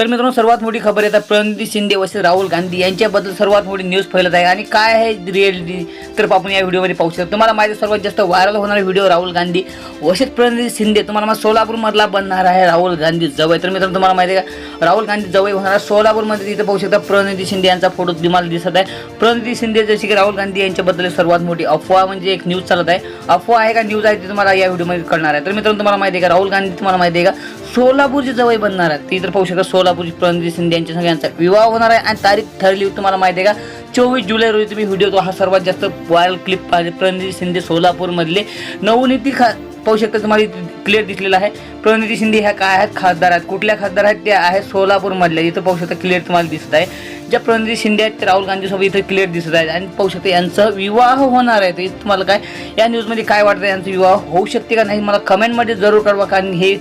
तर मित्रांनो सर्वात मोठी खबर येतात प्रणिती शिंदे वसे राहुल गांधी यांच्याबद्दल सर्वात मोठी न्यूज फैलत आहे. आणि काय आहे रिअलिटी तर आपण या व्हिडिओमध्ये पाहू शकतो. तुम्हाला माहिती आहे, सर्वात जास्त व्हायरल होणारा व्हिडिओ राहुल गांधी वसेत प्रणिती शिंदे. तुम्हाला मग सोलापूरमधला बनणार आहे राहुल गांधी जवळ. तर मित्रांनो तुम्हाला माहिती आहे का? राहुल गांधी जवळ होणार आहे. सोलापूरमध्ये तिथे पाहू शकता प्रणिती शिंदे यांचा फोटो तुम्हाला दिसत आहे. प्रणिती शिंदे जशी की राहुल गांधी यांच्याबद्दल सर्वात मोठी अफवा म्हणजे एक न्यूज चालत आहे. अफवा आहे का न्यूज आहे ती तुम्हाला या व्हिडिओमध्ये कळणार आहे. तर मित्रांनो तुम्हाला माहिती आहे का? राहुल गांधी तुम्हाला माहिती आहे का? सोलापूरची जवळ बनणार आहे. ती तर पाहू शकता सोलापूरची प्रणिती शिंदे यांच्या सगळ्यांचा विवाह होणार आहे. आणि तारीख ठरली होती तुम्हाला माहिती आहे का? चोवीस जुलै रोजी तुम्ही व्हिडिओ तो हा सर्वात जास्त व्हायरल क्लिप पाहिजे प्रणिती शिंदे सोलापूरमधले नवनीती खा पाहू शकता तुम्हाला क्लिअर दिसलेला आहे. प्रणिती शिंदे ह्या काय आहेत? खासदार आहेत. कुठल्या खासदार आहेत? त्या आहेत सोलापूरमधल्या. इथं पाहू शकता क्लिअर तुम्हाला दिसत आहे. ज्या प्रणिती शिंदे आहेत ते राहुल गांधीसोबत इथं क्लिअर दिसत आहेत. आणि पाहू शकता यांचा विवाह होणार आहे. तर तुम्हाला काय या न्यूजमध्ये काय वाटतं? यांचा विवाह होऊ शकते का नाही? मला कमेंटमध्ये जरूर कळवा. कारण हे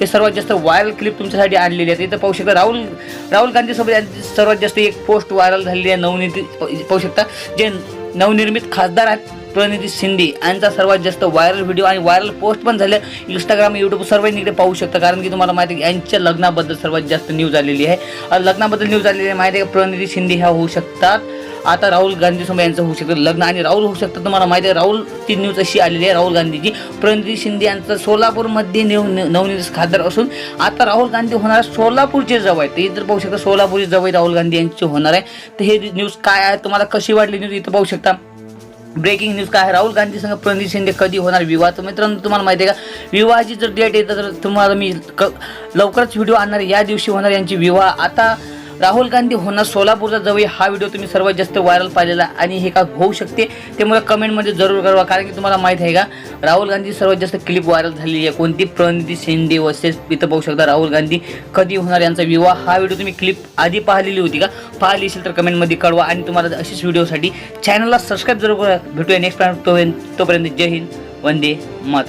हे सर्वात जास्त व्हायरल क्लिप तुमच्यासाठी आणलेली आहे. इथं पाहू शकता राहुल राहुल गांधीसोबत यांची सर्वात जास्त एक पोस्ट व्हायरल झालेली आहे. नवनीती पाहू शकता. जे नवनिर्मित खासदार आहेत प्रणिती शिंदे यांचा सर्वात जास्त व्हायरल व्हिडिओ आणि व्हायरल पोस्ट पण झाले. इंस्टाग्राम यूट्यूब सर्व इकडे पाहू शकता. कारण की तुम्हाला माहिती आहे यांच्या लग्नाबद्दल सर्वात जास्त न्यूज आलेली आहे. लग्नाबद्दल न्यूज आलेली आहे. माहिती आहे का? प्रणिती शिंदे ह्या होऊ शकतात. आता राहुल गांधीसमोर यांचं होऊ शकतं लग्न. आणि राहुल होऊ शकतं तुम्हाला माहिती आहे राहुल ती न्यूज अशी आलेली आहे. राहुल गांधीची प्रणिती शिंदे यांचं सोलापूरमध्ये निव नवनिर्मित खासदार असून आता राहुल गांधी होणार सोलापूरचे जवळ. आहे ते इथं पाहू शकता सोलापूरचे जवळ राहुल गांधी यांचे होणार आहे. तर हे न्यूज काय आहे? तुम्हाला कशी वाटली न्यूज इथं पाहू शकता? ब्रेकिंग न्यूज काय आहे? राहुल गांधी संघ प्रणित शिंदे कधी होणार विवाह? तर मित्रांनो तुम्हाला माहिती आहे का? विवाहाची जर डेट येतं तर तुम्हाला मी क लवकरच व्हिडिओ आणणार या दिवशी होणार यांची विवाह. आता राहुल गांधी होणार सोलापूरचा जवळ हा व्हिडिओ तुम्ही सर्वात जास्त व्हायरल पाहिलेला आणि हे का होऊ शकते त्यामुळे कमेंटमध्ये जरूर कळवा कारण की तुम्हाला माहीत आहे का राहुल गांधी सर्वात जास्त क्लिप व्हायरल झालेली आहे. कोणती? प्रणिती शिंदे वर्सेस इथं पाहू शकता राहुल गांधी कधी होणार यांचा विवाह. हा व्हिडिओ तुम्ही क्लिप आधी पाहिलेली होती का? पाहिली असेल तर कमेंटमध्ये कळवा आणि तुम्हाला अशीच व्हिडिओसाठी चॅनलला सबस्क्राईब जरूर करा. भेटूया नेक्स्ट टाइम तोपर्यंत जय हिंद वंदे मात